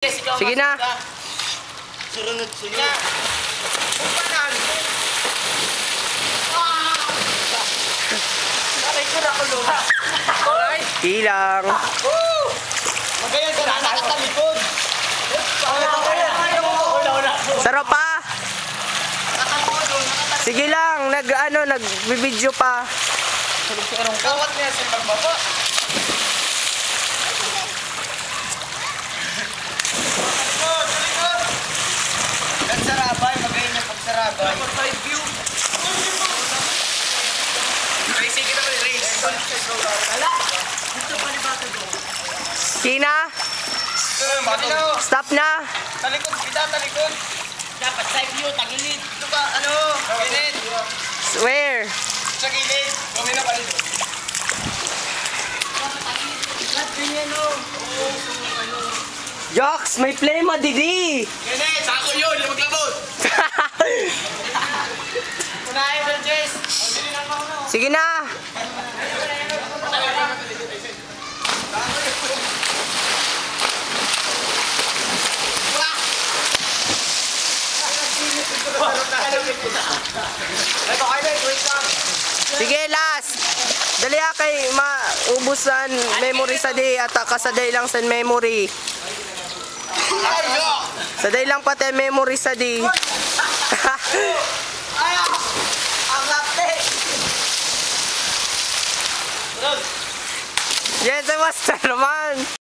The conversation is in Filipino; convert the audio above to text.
Sige na. Surunod sunod. Upanan. Aray ko na kulo. Alright. Ilang. Magayon sa nasa sa likod. Sarap pa. Sige lang, nag ano, nag-video pa. Kawat niya sa pagbaba. Yung pagsarabay. Side view. Racing kita pa race. Kina, Ano? stop na. Talikod kita, talikod. Dapat side view, tagilid. Ito ba, ano? Gilid. Where? Sa gilid. Gawin na pala doon. Jox, may play mo, Didi. Gilid, sako yun, Sige na. Ito, wait lang. Sige, last. Dali ah, kay maubusan memory sa day at kasaday lang sa memory. Saday lang pati memory sa day. Yes, I was naman.